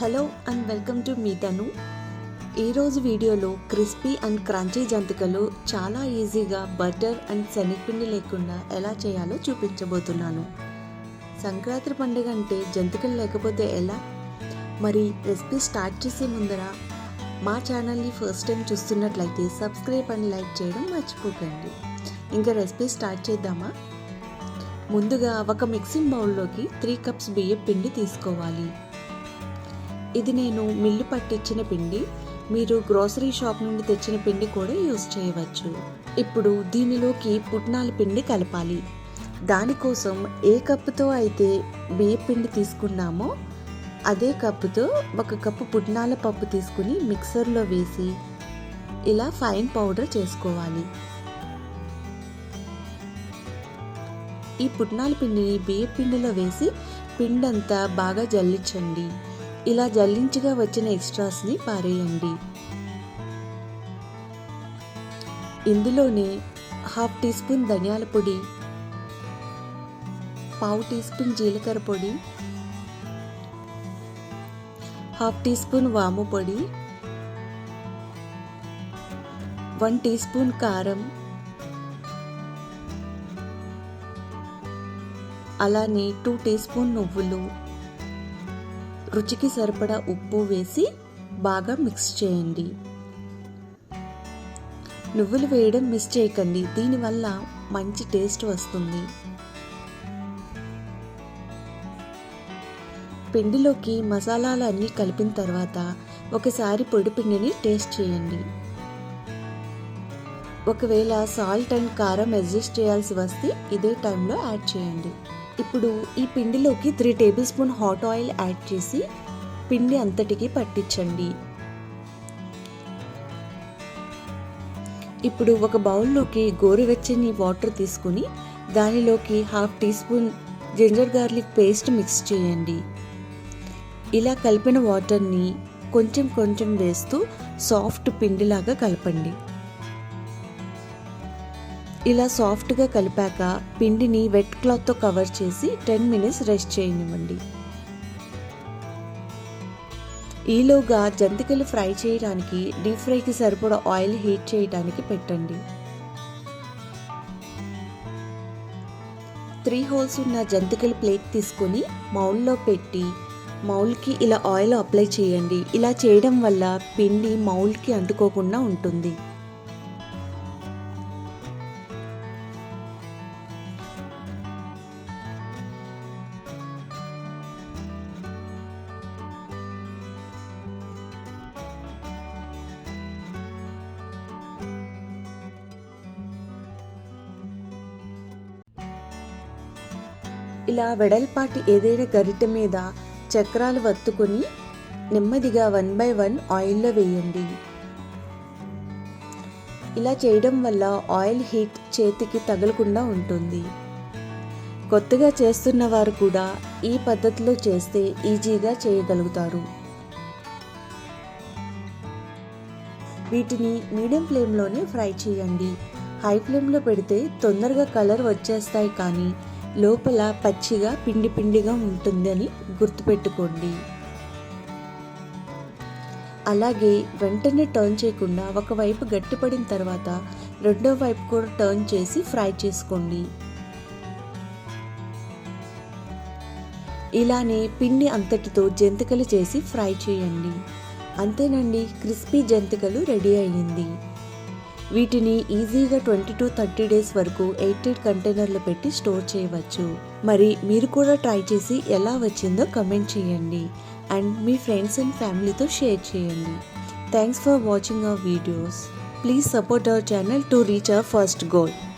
Hello and welcome to మీ తను ఈరోజు వీడియోలో క్రిస్పీ అండ్ క్రంచీ జంతికలు చాలా ఈజీగా బటర్ అండ్ శనగపిండి లేకుండా ఎలా చేయాలో చూపించబోతున్నాను. సంక్రాంతి పండుగ అంటే జంతికలు లేకపోతే ఎలా? మరి రెసిపీ స్టార్ట్ చేసే ముందర మా ఛానల్ని ఫస్ట్ టైం చూస్తున్నట్లయితే సబ్స్క్రైబ్ అండ్ లైక్ చేయడం మర్చిపోకండి. ఇంకా రెసిపీ స్టార్ట్ చేద్దామా? ముందుగా ఒక మిక్సింగ్ బౌల్లోకి త్రీ కప్స్ బియ్యం పిండి తీసుకోవాలి. ఇది నేను మిల్లు పట్టించిన పిండి. మీరు గ్రోసరీ షాప్ నుండి తెచ్చిన పిండి కూడా యూస్ చేయవచ్చు. ఇప్పుడు దీనిలోకి పుట్నాల పిండి కలపాలి. దానికోసం ఏ కప్పుతో అయితే బియ్య పిండి తీసుకున్నామో అదే కప్పుతో ఒక కప్పు పుట్నాల పప్పు తీసుకుని మిక్సర్లో వేసి ఇలా ఫైన్ పౌడర్ చేసుకోవాలి. ఈ పుట్నాల పిండిని బియ్య పిండిలో వేసి పిండి బాగా జల్లించండి. ఇలా జల్లించగా వచ్చిన ఎక్స్ట్రాస్ని పారేయండి. ఇందులోనే హాఫ్ టీ స్పూన్ ధనియాల పొడి పావు టీ స్పూన్ జీలకర్ర పొడి హాఫ్ టీ స్పూన్ వాము పొడి వన్ టీ స్పూన్ కారం అలానే టూ టీ స్పూన్ నువ్వులు రుచికి సరిపడా ఉప్పు వేసి బాగా మిక్స్ చేయండి. నువ్వులు వేయడం మిస్ చేయకండి. దీనివల్ల మంచి టేస్ట్ వస్తుంది. పిండిలోకి మసాలాలు అన్నీ కలిపిన తర్వాత ఒకసారి పొడి పిండిని టేస్ట్ చేయండి. ఒకవేళ సాల్ట్ అండ్ కారం అడ్జస్ట్ చేయాల్సి వస్తే ఇదే టైంలో యాడ్ చేయండి. ఇప్పుడు ఈ పిండిలోకి three tablespoon hot oil add చేసి పిండి అంతటికి పట్టించండి. ఇప్పుడు ఒక బౌల్లోకి గోరువెచ్చని వాటర్ తీసుకుని దానిలోకి half teaspoon ginger garlic paste mix చేయండి. ఇలా కలిపిన వాటర్ని కొంచెం కొంచెం వేస్తూ సాఫ్ట్ పిండిలాగా కలపండి. ఇలా సాఫ్ట్గా కలిపాక పిండిని వెట్ క్లాత్తో కవర్ చేసి టెన్ మినిట్స్ రెస్ట్ చేయనివ్వండి ఈలోగా జంతికలు ఫ్రై చేయడానికి డీప్ ఫ్రైకి సరిపడా ఆయిల్ హీట్ చేయడానికి పెట్టండి. త్రీ హోల్స్ ఉన్న జంతికలు ప్లేట్ తీసుకొని మౌల్లో పెట్టి మౌల్కి ఇలా ఆయిల్ అప్లై చేయండి. ఇలా చేయడం వల్ల పిండి మౌల్కి అంటుకోకుండా ఉంటుంది. ఇలా వెడల్పాటి ఏదైనా గరిటె మీద చక్రాలు వత్తుకొని నెమ్మదిగా వన్ బై వన్ ఆయిల్లో వేయండి. ఇలా చేయడం వల్ల ఆయిల్ హీట్ చేతికి తగలకుండా ఉంటుంది. కొత్తగా చేస్తున్న వారు కూడా ఈ పద్ధతిలో చేస్తే ఈజీగా చేయగలుగుతారు. వీటిని మీడియం ఫ్లేమ్లోనే ఫ్రై చేయండి. హై ఫ్లేమ్లో పెడితే తొందరగా కలర్ వచ్చేస్తాయి కానీ లోపల పచ్చిగా పిండి పిండిగా ఉంటుందని గుర్తుపెట్టుకోండి. అలాగే వెంటనే టర్న్ చేయకుండా ఒకవైపు గట్టిపడిన తర్వాత రెండో వైపు కూడా టర్న్ చేసి ఫ్రై చేసుకోండి. ఇలానే పిండి అంతటితో జంతికలు చేసి ఫ్రై చేయండి. అంతేనండి క్రిస్పీ జంతికలు రెడీ అయ్యింది. వీటిని ఈజీగా ట్వంటీ టు థర్టీ డేస్ వరకు ఎయిటెడ్ కంటైనర్లో పెట్టి స్టోర్ చేయవచ్చు. మరి మీరు కూడా ట్రై చేసి ఎలా వచ్చిందో కమెంట్ చేయండి. అండ్ మీ ఫ్రెండ్స్ అండ్ ఫ్యామిలీతో షేర్ చేయండి. Thanks for watching our videos. Please support our channel to reach our first goal.